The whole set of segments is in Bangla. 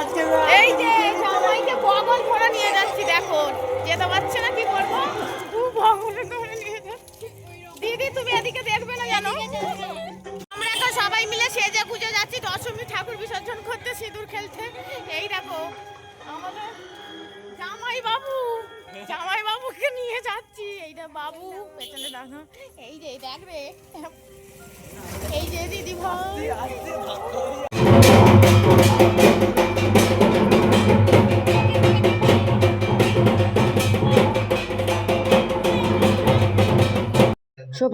এই যে জামাইকে বগল ধরে নিয়ে যাচ্ছি দেখো। যেতে পারছে না কি করব? বগলে ধরে নিয়ে যাচ্ছি। দিদি তুমি এদিকে দেখবে না জানো আমরা এখন সবাই মিলে সেজে গুজে যাচ্ছি দশমী ঠাকুর বিসর্জন করতে সিঁদুর খেলতে। এই দেখো আমাদের জামাই বাবু জামাই বাবুকে নিয়ে যাচ্ছি। এইটা বাবু পেছনে এই যে দেখবে? এই যে দিদি ভাই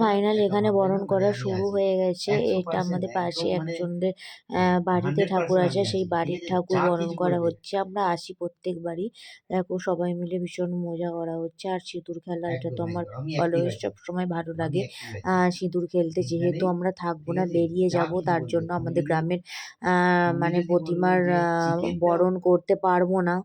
ফাইনাল এখানে বরণ করা শুরু হয়ে গেছে। এটা আমাদের পাশে একজনদের আহ, বাড়িতে ঠাকুর আছে সেই বাড়ির ঠাকুর বরণ করা হচ্ছে। আমরা আসি প্রত্যেকবারই। দেখো সবাই মিলে ভীষণ মজা করা হচ্ছে। আর সিঁদুর খেলা এটা তো আমার অলওয়েজ সবসময় ভালো লাগে। আহ, সিঁদুর খেলতে যেহেতু আমরা থাকব না বেরিয়ে যাব তার জন্য আমাদের গ্রামের আহ, মানে প্রতিমার আহ, বরণ করতে পারব না।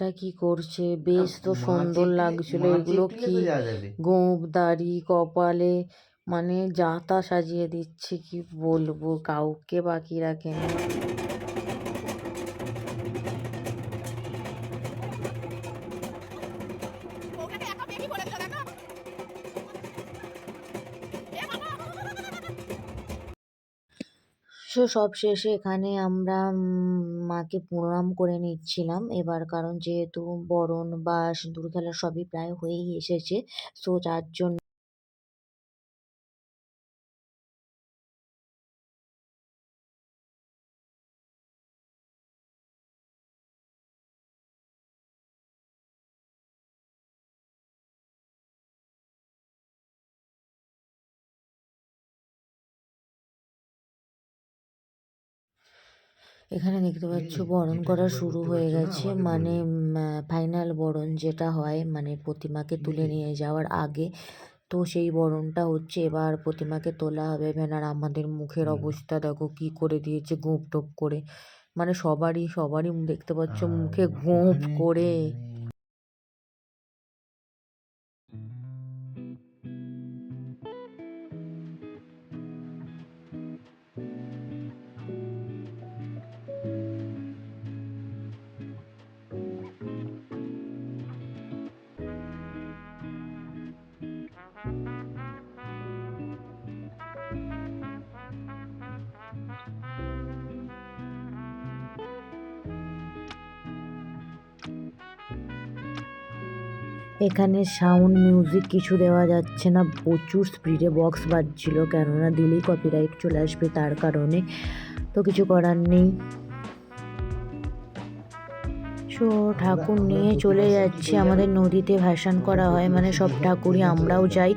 এটা কি করছে? বেশ তো সুন্দর লাগছিল। এগুলো কি? গোঁপ দাড়ি কপালে মানে যা তা সাজিয়ে দিচ্ছে কি বলব? কাউকে বাকি রাখেনি ওখানে সো সব শেষে এখানে আমরা মাকে প্রণাম করে নিচ্ছিলাম। এবার কারণ যেহেতু বরণ বা সিঁদুর খেলা সবই প্রায় হয়েই এসেছে সো যার জন্য এখানে দেখতে পাচ্ছ বরণ করা শুরু হয়ে গেছে। মানে ফাইনাল বরণ যেটা হয় মানে প্রতিমাকে তুলে নিয়ে যাওয়ার আগে। তো সেই বরণটা হচ্ছে এবার প্রতিমাকে তোলা হবে। এবার আর আমাদের মুখের অবস্থা দেখো কি করে দিয়েছে গোঁপ টোপ করে। মানে সবারই সবারই দেখতে পাচ্ছ মুখে গোঁপ করে। এখানে সাউন্ড মিউজিক কিছু দেওয়া যাচ্ছে না। প্রচুর স্পিডে বক্স বাজছিল কেননা দিলেই কপিরাইট চলে আসবে তার কারণে। তো কিছু করার নেই। সো ঠাকুর নিয়ে চলে যাচ্ছি। আমাদের নদীতে ভাসান করা হয় মানে সব ঠাকুরই আমরাও যাই।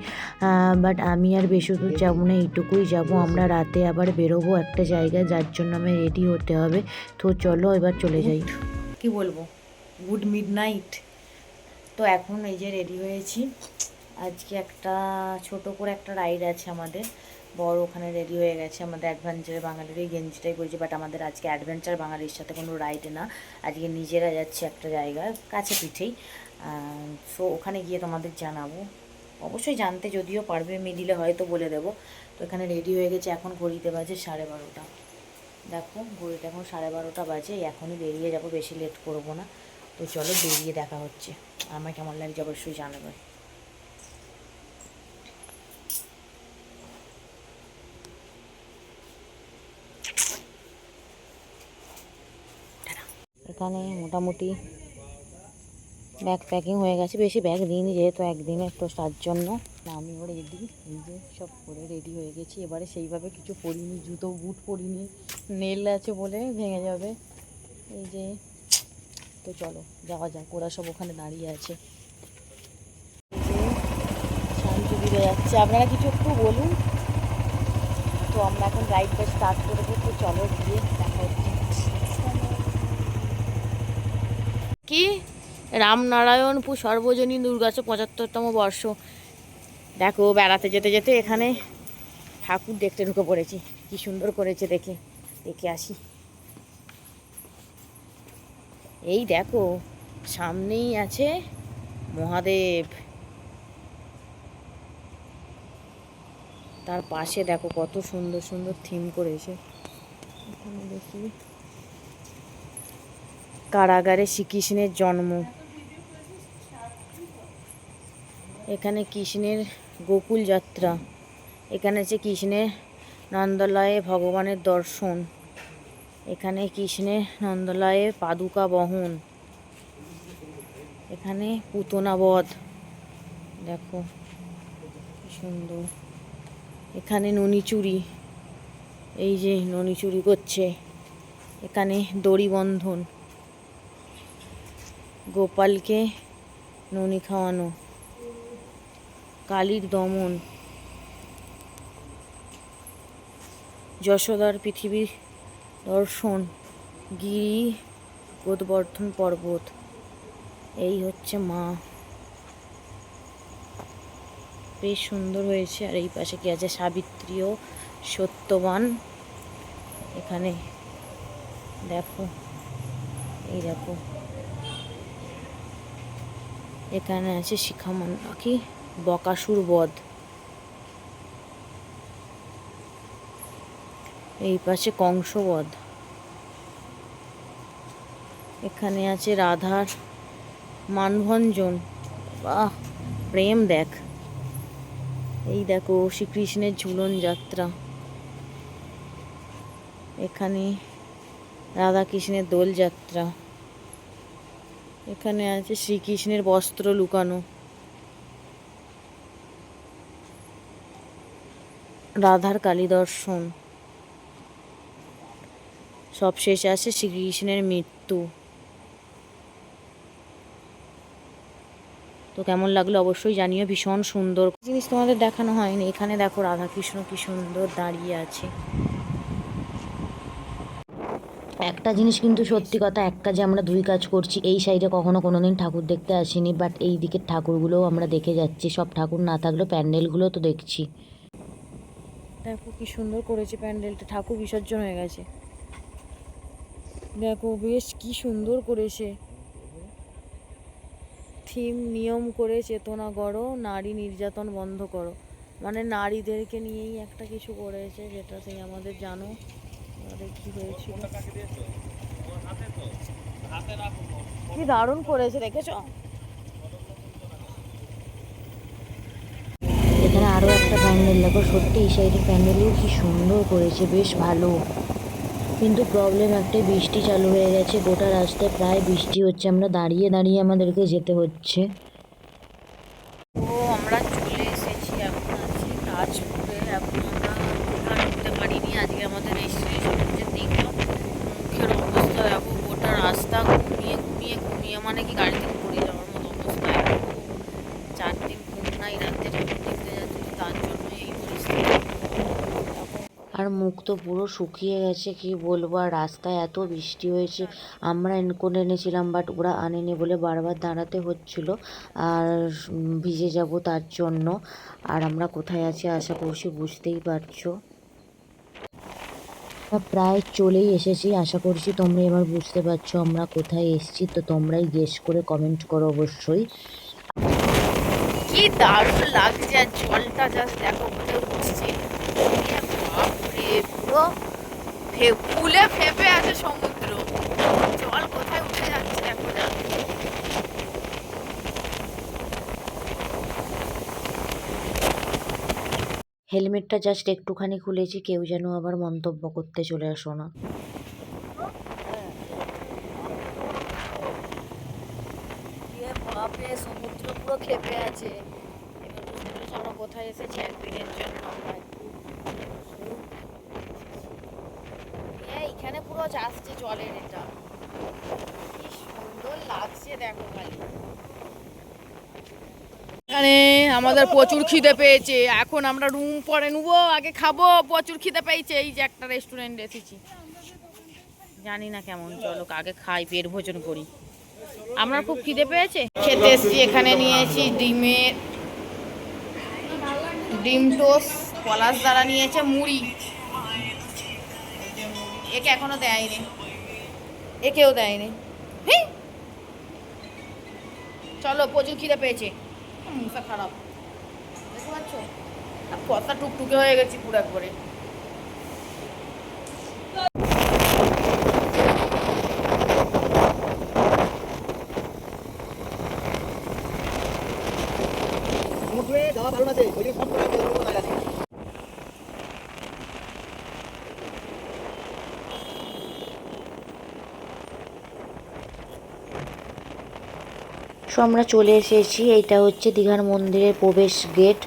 বাট আমি আর বেশি দূর যাব না এইটুকুই যাব। আমরা রাতে আবার বেরোবো একটা জায়গায় যার জন্য আমি রেডি হতে হবে। তো চলো এবার চলে যাই। কি বলব? গুড মিড নাইট তো এখন এই যে রেডি হয়েছি। আজকে একটা ছোট করে একটা রাইড আছে আমাদের। বড় ওখানে রেডি হয়ে গেছে। আমাদের অ্যাডভেঞ্চার বাঙালির ওই গেঞ্জিটাই বলছি বাট আমাদের আজকে অ্যাডভেঞ্চার বাঙালির সাথে কোনো রাইড না। আজকে নিজেরা যাচ্ছে একটা জায়গায়, কাছে পিঠেই। সো ওখানে গিয়ে তোমাদের জানাব। অবশ্যই জানতে যদিও পারবে মিডিলে হয়তো বলে দেবো। তো এখানে রেডি হয়ে গেছে, এখন ঘড়িতে বাজে সাড়ে বারোটা। দেখো ঘড়িতে এখন সাড়ে বারোটা বাজে, এখনই বেরিয়ে যাব, বেশি লেট করব না। তো চলো বেরিয়ে দেখা হচ্ছে। আমার কেমন লাগছে অবশ্যই জানাবে। এখানে মোটামুটি ব্যাগ প্যাকিং হয়ে গেছে। বেশি ব্যাগ দিইনি যেহেতু একদিনে তো তার জন্য। না আমিও রেডি নিজে সব করে রেডি হয়ে গেছি। এবারে সেইভাবে কিছু পরিনি, জুতো, বুট পরিনি, নেল আছে বলে ভেঙে যাবে। এই যে তো চলো, যাওয়া যাক, ওরা সব ওখানে দাঁড়িয়ে আছে। শান্তি দিতে যাচ্ছে। আপনারা কিছু একটু বলুন। তো আমরা এখন রাইডটা স্টার্ট করব তো চলো গিয়ে দেখা হচ্ছে। কি? রামনারায়ণপুর সর্বজনীন দুর্গাচা পঁচাত্তরতম বর্ষ। দেখো, বেড়াতে যেতে যেতে এখানে ঠাকুর দেখতে ঢুকে পড়েছি। কি সুন্দর করেছে দেখে। দেখে আসি। এই দেখো, সামনেই আছে মহাদেব। তার পাশে দেখো কত সুন্দর সুন্দর থিম করেছে দেখি। কারাগারে শ্রীকৃষ্ণের জন্ম। এখানে কৃষ্ণের গোকুল যাত্রা। এখানে আছে কৃষ্ণের নন্দলয়ে ভগবানের দর্শন। এখানে কৃষ্ণের নন্দলয়ে পাদুকা বহন। এখানে পুতনা বধ দেখো সুন্দর। এখানে ননি চুরি এই যে ননি চুরি করছে। এখানে দড়ি বন্ধন গোপালকে ননি খাওয়ানো। কালীর দমন। যশোদার পৃথিবীর দর্শন, গিরি, গোদবর্ধন পর্বত, এই হচ্ছে মা। বেশ সুন্দর হয়েছে, আর এই পাশে কি আছে? সাবিত্রী ও সত্যবান। এখানে দেখো, এই দেখো। এখানে আছে শিখামন কি বকাসুর বধ। এই পাশে কংসবধ। এখানে আছে রাধার মানভঞ্জন। বাহ, প্রেম দেখ। এই দেখো শ্রীকৃষ্ণের ঝুলন যাত্রা। এখানে রাধাকৃষ্ণের দোল যাত্রা। এখানে আছে শ্রীকৃষ্ণের বস্ত্র লুকানো। রাধার কালী দর্শন। সবশেষে আসে শ্রীকৃষ্ণের মৃত্যু। তো কেমন লাগল অবশ্যই জানিও, ভীষণ সুন্দর। জিনিস তোমাদের দেখানো হয়নি, এখানে দেখো রাধাকৃষ্ণ কি সুন্দর দাঁড়িয়ে আছে। একটা জিনিস কিন্তু সত্যি কথা এক কাজে আমরা দুই কাজ করছি, এই সাইডে কখনো কোনো দিন ঠাকুর দেখতে আসিনি বাট এই দিকের ঠাকুরগুলোও আমরা দেখে যাচ্ছি, সব ঠাকুর না থাকলেও প্যান্ডেলগুলো তো দেখছি। দেখো কি সুন্দর করেছে প্যান্ডেলটা, ঠাকুর বিসর্জন হয়ে গেছে। দেখো বেশ কি সুন্দর করেছে। থিম নিয়ম করে চেতনা করো, নারী নির্যাতন বন্ধ করো। মানে নারীদেরকে নিয়েই একটা কিছু করেছে যেটা সেই আমাদের জানো। কি হয়েছিল? কি দারুণ করেছে দেখেছ? এখানে আরও একটা প্যান্ডেল, দেখো সত্যি সেই প্যান্ডেলও কি সুন্দর করেছে, বেশ ভালো। কিন্তু প্রবলেম একটাই, বৃষ্টি চালু হয়ে গেছে, গোটা রাস্তায় প্রায় বৃষ্টি হচ্ছে। আমরা দাঁড়িয়ে দাঁড়িয়ে আমাদেরকে যেতে হচ্ছে। ও, আমরা চলে এসেছি, এখন আছি তাজপুরে এখন তো পুরো শুকিয়ে গেছে, কি বলব? আর রাস্তায় এত বৃষ্টি হয়েছে, আমরা রেনকোট এনেছিলাম বাট ওরা আনেনি বলে বারবার দাঁড়াতে হচ্ছিল, আর ভিজে যাব তার জন্য। আর আমরা কোথায় আছি আশা করছি বুঝতেই পারছ? প্রায় চলেই এসেছি, আশা করছি তোমরা এবার বুঝতে পারছ আমরা কোথায় এসেছি, তো তোমরাই গেস করে কমেন্ট করো অবশ্যই। কি দারুণ লাগছে জলটা জাস্ট দেখো কোথায় উঠছে এ বাপরে পুরো ফুলে ফেপে আছে সমুদ্র। জল কোথায় উঠে যাচ্ছে দেখো হেলমেটটা জাস্ট একটুখানি খুলেছি কেউ যেন আবার মন্তব্য করতে চলে আসো না। বাপরে সমুদ্র পুরো খেপে আছে। এবার কোথায় এসেছি একদিনের জন্য? এইখানে পুরো আসছে জলের এটা। কি সুন্দর লাগছে দেখো খালি এখানে আমাদের প্রচুর খিদে পেয়েছে। এখন আমরা রুম পরে নেব, আগে খাব। প্রচুর খিদে পেয়েছে। এই যে একটা রেস্টুরেন্ট এসেছি। জানি না কেমন, চলো আগে খাই, পেট ভোজন করি। আমরা খুব খিদে পেয়েছে? খেতে এসেছি, এখানে নিয়েছি ডিমের, ডিম টোস্ট, পলাশ দ্বারা নিয়েছে, মুড়ি। একে এখনও দেয়নি। একেও দেয়নি! চলো, প্রচুর খিদে পেয়েছে। খারাপ। দেখতে পাচ্ছ? কথা টুকটুকে হয়ে গেছি পুরো একবারে সমুদ্রে যাওয়া ভালো না যে ওই সব করে বেরোবো না জানি সো আমরা চলে এসেছি। এইটা হচ্ছে দীঘার মন্দিরের প্রবেশ গেট।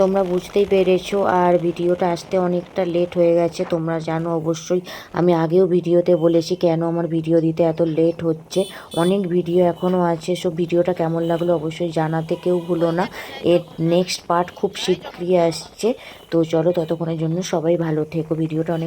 তোমরা বুঝতেই পেরেছ, আর ভিডিওটা আসতে অনেকটা লেট হয়ে গেছে, তোমরা জানো অবশ্যই। আমি আগেও ভিডিওতে বলেছি কেন আমার ভিডিও দিতে এত লেট হচ্ছে। অনেক ভিডিও এখনও আছে, সো ভিডিওটা কেমন লাগল অবশ্যই জানাতে কেউ ভুলো না। এর নেক্সট পার্ট খুব শীঘ্রই আসছে। তো চলো ততক্ষণের জন্য সবাই ভালো থেকো। ভিডিওটা অনেক